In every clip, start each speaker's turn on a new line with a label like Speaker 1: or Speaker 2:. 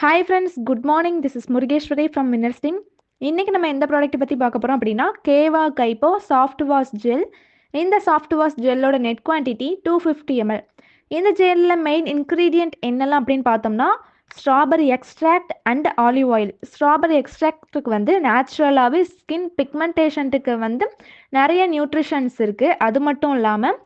Speaker 1: Hi friends good morning this is Murugeshwari from மினர்ஸ்டிங் இன்றைக்கி நம்ம எந்த ப்ராடக்ட் பற்றி பார்க்க போகிறோம் அப்படின்னா Keva Kaipo soft wash gel இந்த soft wash ஜெல்லோட net quantity two fifty ML இந்த ஜெல்லில் மெயின் இன்க்ரீடியன்ட் என்னெல்லாம் அப்படின்னு பார்த்தோம்னா strawberry extract and olive oil strawberry எக்ஸ்ட்ராக்ட்டுக்கு வந்து நேச்சுரலாகவே ஸ்கின் பிக்மெண்டேஷன்ட்டுக்கு வந்து நிறைய நியூட்ரிஷன்ஸ் இருக்குது அது மட்டும் இல்லாமல்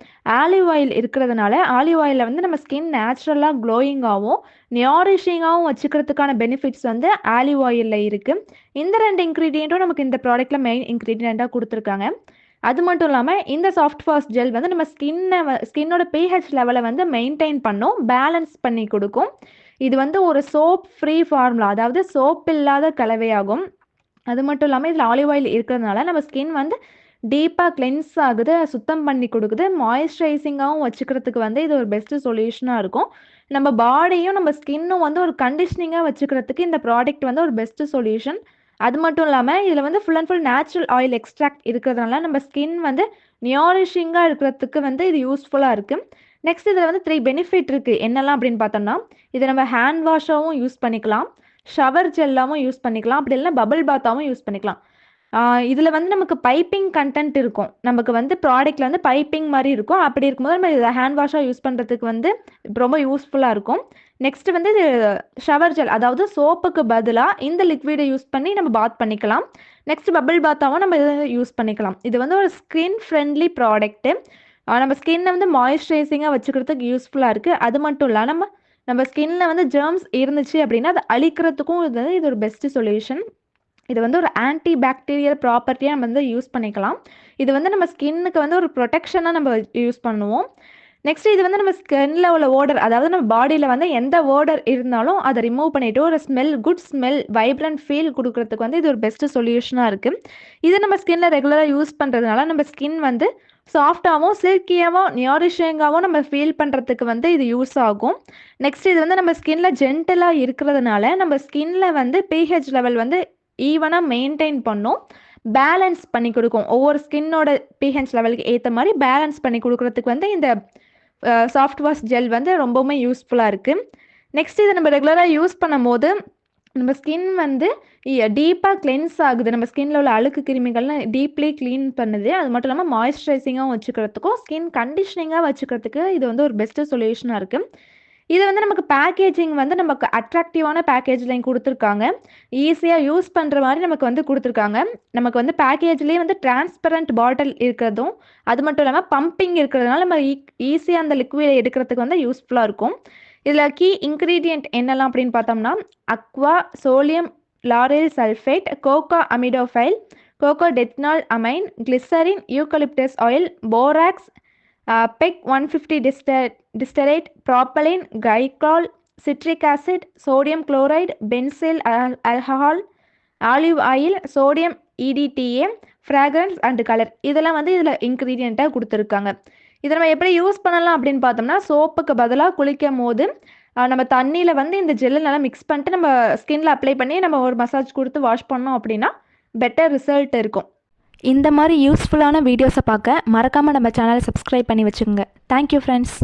Speaker 1: ஆலிவ் ஆயில் இருக்கிறதுனால ஆலிவ் ஆயிலில் வந்து நம்ம ஸ்கின் நேச்சுரலாக க்ளோயிங்காகவும் நியாரிஷிங்காகவும் வச்சுக்கிறதுக்கான பெனிஃபிட்ஸ் வந்து ஆலிவ் ஆயிலில் இருக்குது இந்த ரெண்டு இன்க்ரீடியண்ட்டும் நமக்கு இந்த ப்ராடக்ட்டில் மெயின் இன்க்ரீடியண்ட்டாக கொடுத்துருக்காங்க. அது மட்டும் இல்லாமல் இந்த சாஃப்ட் ஃபாஸ்ட் ஜெல் வந்து நம்ம ஸ்கின்னை ஸ்கின்னோட பிஹெச் லெவலை வந்து மெயின்டைன் பண்ணும் பேலன்ஸ் பண்ணி கொடுக்கும். இது வந்து ஒரு சோப் ஃப்ரீ ஃபார்முலா அதாவது சோப் இல்லாத கலவையாகும். அது மட்டும் இல்லாமல் இதில் ஆலிவ் ஆயில் இருக்கிறதுனால நம்ம ஸ்கின் வந்து டீப்பாக கிளென்ஸ் ஆகுது சுத்தம் பண்ணி கொடுக்குது. மாய்ஸ்சரைசிங்காகவும் வச்சுக்கிறதுக்கு வந்து இது ஒரு பெஸ்ட்டு சொல்யூஷனாக இருக்கும். நம்ம பாடியும் நம்ம ஸ்கின்னும் வந்து ஒரு கண்டிஷனிங்காக வச்சுக்கிறதுக்கு இந்த ப்ராடக்ட் வந்து ஒரு பெஸ்ட்டு சொல்யூஷன் அது மட்டும் இல்லாமல் இதில் வந்து full and full natural oil extract இருக்கிறதுனால நம்ம ஸ்கின் வந்து நியூரிஷிங்காக இருக்கிறதுக்கு வந்து இது யூஸ்ஃபுல்லாக இருக்குது நெக்ஸ்ட் இதில் வந்து த்ரீ பெனிஃபிட் இருக்குது என்னெல்லாம் அப்படின்னு பார்த்தோம்னா இதை நம்ம ஹேண்ட் வாஷாகவும் யூஸ் பண்ணிக்கலாம். ஷவர் ஜெல்லாகவும் யூஸ் பண்ணிக்கலாம். அப்படி இல்லைனா பபிள் பாத்தாகவும் யூஸ் பண்ணிக்கலாம். இதில் வந்து நமக்கு பைப்பிங் கண்டென்ட் இருக்கும். நமக்கு வந்து ப்ராடக்ட்டில் வந்து பைப்பிங் மாதிரி இருக்கும். அப்படி இருக்கும்போது நம்ம இதை ஹேண்ட் வாஷாக யூஸ் பண்ணுறதுக்கு வந்து ரொம்ப யூஸ்ஃபுல்லாக இருக்கும். நெக்ஸ்ட் வந்து இது ஷவர் ஜெல் அதாவது சோப்புக்கு பதிலாக இந்த லிக்விடை யூஸ் பண்ணி நம்ம பாத் பண்ணிக்கலாம். நெக்ஸ்ட் பபிள் பாத்தாவும் நம்ம இதை யூஸ் பண்ணிக்கலாம். இது வந்து ஒரு ஸ்கின் ஃப்ரெண்ட்லி ப்ராடக்ட்டு நம்ம ஸ்கின்னை வந்து மாய்ஸ்சரைசிங்காக வச்சுக்கிறதுக்கு யூஸ்ஃபுல்லாக இருக்குது அது மட்டும் இல்லை நம்ம நம்ம ஸ்கின்ல வந்து ஜெர்ம்ஸ் இருந்துச்சு அப்படின்னா அதை அழிக்கிறதுக்கும் இது வந்து இது ஒரு பெஸ்ட்டு சொல்யூஷன் இது வந்து ஒரு ஆன்டி பாக்டீரியல் ப்ராப்பர்ட்டியாக நம்ம வந்து யூஸ் பண்ணிக்கலாம். இது வந்து நம்ம ஸ்கின்னுக்கு வந்து ஒரு ப்ரொடெக்ஷனாக நம்ம யூஸ் பண்ணுவோம். நெக்ஸ்ட் இது வந்து நம்ம ஸ்கின்ல உள்ள ஓடர் அதாவது நம்ம பாடியில் வந்து எந்த ஓடர் இருந்தாலும் அதை ரிமூவ் பண்ணிவிட்டு ஒரு smell good smell vibrant feel கொடுக்கறதுக்கு வந்து இது ஒரு பெஸ்ட்டு சொல்யூஷனாக இருக்குது இது நம்ம ஸ்கின்ல ரெகுலராக யூஸ் பண்ணுறதுனால நம்ம ஸ்கின் வந்து சாஃப்டாகவும் சில்கியாகவும் நியூரிஷிங்காகவும் நம்ம ஃபீல் பண்ணுறதுக்கு வந்து இது யூஸ் ஆகும். நெக்ஸ்ட் இது வந்து நம்ம ஸ்கின்ல ஜென்டலாக இருக்கிறதுனால நம்ம ஸ்கின்ல வந்து பிஹெச் லெவல் வந்து ஈவனாக மெயின்டைன் பண்ணும். பேலன்ஸ் பண்ணி கொடுக்கும். ஒவ்வொரு ஸ்கின்னோட பிஹெச் லெவலுக்கு ஏற்ற மாதிரி பேலன்ஸ் பண்ணி கொடுக்குறதுக்கு வந்து இந்த சாஃப்ட் வாஷ் ஜெல் வந்து ரொம்பவுமே யூஸ்ஃபுல்லாக இருக்குது நெக்ஸ்ட் இதை நம்ம ரெகுலராக யூஸ் பண்ணும்போது நம்ம ஸ்கின் வந்து டீப்பாக கிளென்ஸ் ஆகுது. நம்ம ஸ்கின்ல உள்ள அழுக்கு கிருமிகள்லாம் டீப்லி க்ளீன் பண்ணுது. அது மட்டும் இல்லாமல் மாய்ஸ்சரைசிங்காகவும் வச்சுக்கிறதுக்கும் ஸ்கின் கண்டிஷனிங்காக வச்சுக்கிறதுக்கு இது வந்து ஒரு பெஸ்ட்டு சொல்யூஷனாக இருக்குது இது வந்து நமக்கு பேக்கேஜிங் வந்து நமக்கு அட்ராக்டிவான பேக்கேஜ்லையும் கொடுத்துருக்காங்க. ஈஸியாக யூஸ் பண்ணுற மாதிரி நமக்கு வந்து கொடுத்துருக்காங்க. நமக்கு வந்து பேக்கேஜ்லேயே வந்து டிரான்ஸ்பரண்ட் பாட்டில் இருக்கிறதும் அது மட்டும் இல்லாமல் பம்பிங் இருக்கிறதுனால நம்ம e-, ஈஸியாக அந்த லிக்விடை எடுக்கிறதுக்கு வந்து யூஸ்ஃபுல்லாக இருக்கும். இதில் கீ இன்க்ரீடியண்ட் என்னெல்லாம் அப்படின்னு பார்த்தோம்னா aqua sodium lauryl sulphate coco amidopropyl coco diethanol amine glycerin eucalyptus oil borax PEG one fifty dister distearate propylene glycol citric acid sodium chloride benzyl அல்ஹால் olive oil sodium EDTA fragrance and colour. இதெல்லாம் வந்து இதில் இன்க்ரீடியண்ட்டாக கொடுத்துருக்காங்க. இதை நம்ம எப்படி use பண்ணலாம் அப்படின்னு பார்த்தோம்னா சோப்புக்கு பதிலாக குளிக்கும் போது நம்ம தண்ணியில் வந்து இந்த ஜெல்லு நல்லா மிக்ஸ் பண்ணிட்டு நம்ம ஸ்கின்ல அப்ளை பண்ணி நம்ம ஒரு மசாஜ் கொடுத்து வாஷ் பண்ணோம் அப்படின்னா பெட்டர் ரிசல்ட் இருக்கும்.
Speaker 2: இந்த மாதிரி யூஸ்ஃபுல்லான வீடியோஸை பார்க்க மறக்காமல் நம்ம சேனலை சப்ஸ்கிரைப் பண்ணி வச்சுக்கோங்க. Thank you friends